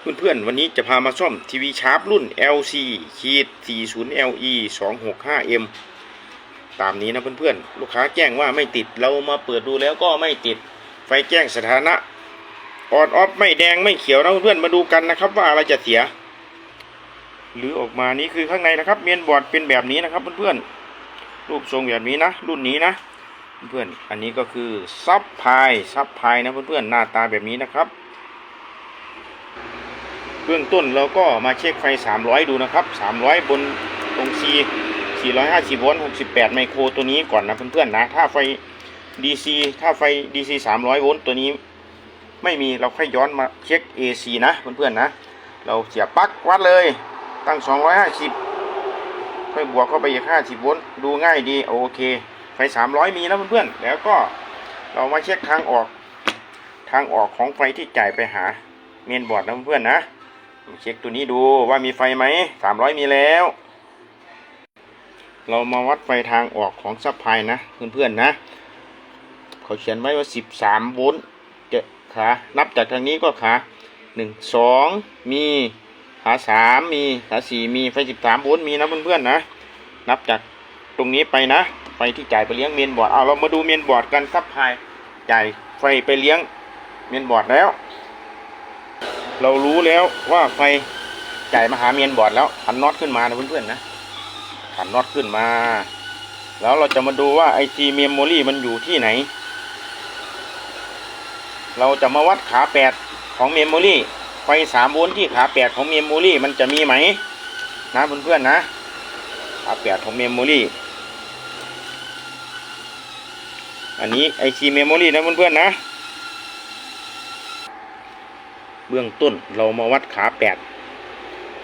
เพื่อนๆ วันนี้จะพามาซ่อมทีวีชาร์ปรุ่น LC ขีด 40LE 265M ตามนี้นะเพื่อนๆ ลูกค้าแจ้งว่าไม่ติด เรามาเปิดดูแล้วก็ไม่ติด ไฟแจ้งสถานะออนออฟไม่แดงไม่เขียวนะเพื่อนๆ มาดูกันนะครับว่าอะไรจะเสีย หรือออกมานี้คือข้างในนะครับ เมนบอร์ดเป็นแบบนี้นะครับเพื่อนๆ รูปทรงแบบนี้นะ รุ่นนี้นะ เพื่อนๆ อันนี้ก็คือซับพายซับพายนะเพื่อนๆ หน้าตาแบบนี้นะครับ บื้องต้นเราก็มาเช็คไฟ 300 ดูนะครับ 300 บนตรง C 450โวลต์68 ไมโครตัวนี้ก่อนนะเพื่อนๆนะ ถ้าไฟ DC ถ้าไฟ DC 300 โวลต์ตัวนี้ ไม่มีเราค่อยย้อนมาเช็ค AC นะเพื่อนๆนะ เราเสียบปลั๊กวัดเลย ตั้ง 250 ค่อยบวกเข้าไปอีก 50 โวลต์ดูง่ายดีโอเค ไฟ 300 มีนะเพื่อนๆ แล้วก็เรามาเช็คทางออก ทางออกของไฟที่จ่ายไปหาเมนบอร์ดนะเพื่อนๆนะ เช็คตัวนี้ดูว่ามีไฟไหมสามร้อยมีแล้ว เรามาวัดไฟทางออกของซัพพลายนะ เพื่อนๆนะ เขาเขียนไว้ว่าสิบสามโวลต์เจขานับจากทางนี้ก็ขาหนึ่งสองมีขาสามมีขาสี่มีไฟสิบสามโวลต์มีนะเพื่อนๆนะ นับจากตรงนี้ไปนะ ไฟที่จ่ายไปเลี้ยงเมนบอร์ดเอาเรามาดูเมนบอร์ดกันซัพพลายจ่ายไฟไปเลี้ยงเมนบอร์ดแล้ว เรารู้แล้วว่าไฟจ่ายมหาเมียนบอร์ดแล้วขันน็อตขึ้นมานะเพื่อนๆนะขันน็อตขึ้นมา แล้วเราจะมาดูว่าไอทีเมมโมรี่มันอยู่ที่ไหน เราจะมาวัดขาแปดของเมมโมรี่ไฟสามโวลต์ที่ขาแปดของเมมโมรี่มันจะมีไหมนะเพื่อนๆนะขาแปดของเมมโมรี่อันนี้ไอทีเมมโมรี่นะเพื่อนๆนะ เบื้องต้นเรามาวัดขาแปด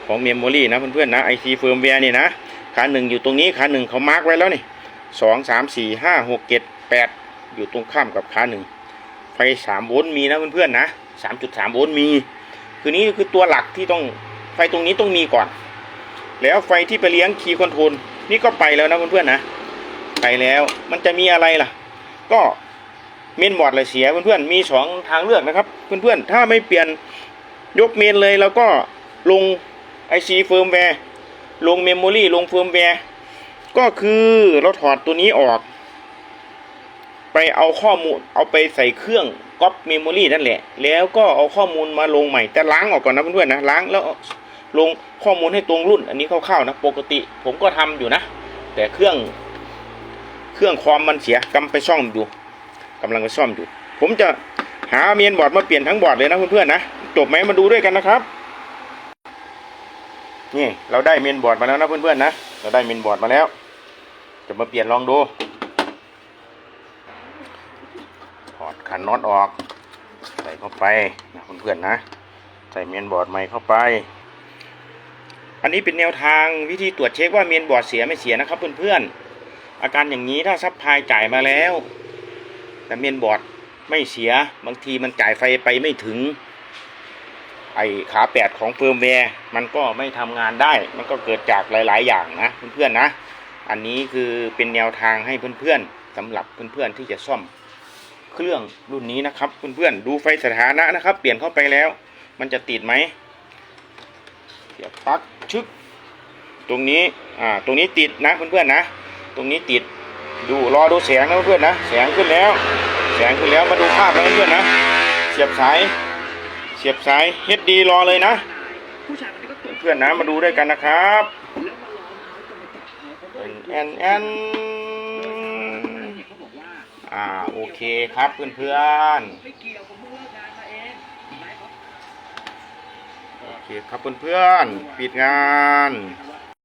ของเมมโมรี่นะเพื่อนๆนะไอซีเฟิร์มแวร์นี่นะ ขาหนึ่งอยู่ตรงนี้ขาหนึ่งเขามาร์กไว้แล้วนี่สองสามสี่ห้าหกเจ็ดแปดอยู่ตรงข้ามกับขาหนึ่งไฟสามโวลต์มีนะเพื่อนๆนะสามจุดสามโวลต์มี คือนี้คือตัวหลักที่ต้องไฟตรงนี้ต้องมีก่อน แล้วไฟที่ไปเลี้ยงคีย์คอนโทรลนี่ก็ไปแล้วนะเพื่อนๆนะไปแล้วมันจะมีอะไรล่ะ ก็เมนบอร์ดเลยเสียเพื่อนๆมีสองทางเลือกนะครับ เพื่อนๆถ้าไม่เปลี่ยน ยกเมนเลยแล้วก็ลง IC เฟิร์มแวร์ลงเมมโมรีลงเฟิร์มแวร์ก็คือเราถอดตัวนี้ออก ไปเอาข้อมูลเอาไปใส่เครื่องก๊อปเมมโมรีนั่นแหละ แล้วก็เอาข้อมูลมาลงใหม่ แต่ล้างออกก่อนนะเพื่อนๆนะล้างแล้วลงข้อมูลให้ตรงรุ่น อันนี้คร่าวๆนะปกติผมก็ทำอยู่นะ แต่เครื่องเครื่องคอมมันเสียกำลังไปซ่อมอยู่กำลังไปซ่อมอยู่ ผมจะหาเมนบอร์ดมาเปลี่ยนทั้งบอร์ดเลยนะเพื่อนๆนะ จบไหมมาดูด้วยกันนะครับ นี่เราได้เมนบอร์ดมาแล้วนะเพื่อนๆนะ เราได้เมนบอร์ดมาแล้ว จะมาเปลี่ยนลองดูถอดขันน็อตออก ใส่เข้าไปนะเพื่อนๆนะ ใส่เมนบอร์ดใหม่เข้าไป อันนี้เป็นแนวทางวิธีตรวจเช็คว่าเมนบอร์ดเสียไม่เสียนะครับเพื่อนๆ อาการอย่างนี้ถ้าซับพลายจ่ายมาแล้ว แต่เมนบอร์ดไม่เสียบางทีมันจ่ายไฟไปไม่ถึง ไอ้ขาแปดของเฟิร์มแวร์มันก็ไม่ทำงานได้ มันก็เกิดจากหลาย ๆ อย่างนะเพื่อนๆนะ อันนี้คือเป็นแนวทางให้เพื่อนๆสำหรับเพื่อนๆที่จะซ่อมเครื่องรุ่นนี้นะครับเพื่อนๆดูไฟสถานะนะครับ เปลี่ยนเข้าไปแล้ว มันจะติดไหมเสียบปลั๊กชึกตรงนี้อ่าตรงนี้ติดนะเพื่อนๆนะ ตรงนี้ติดดูรอดูแสงนะเพื่อนๆนะแสงขึ้นแล้ว แสงขึ้นแล้วมาดูภาพนะเพื่อนๆนะ เสียบสาย สียบสายเฮดดีรอเลยนะ เพื่อนๆนะมาดูด้วยกันนะครับแอนแอนอ่าโอเคครับเพื่อนๆโอเคครับเพื่อนๆปิดงาน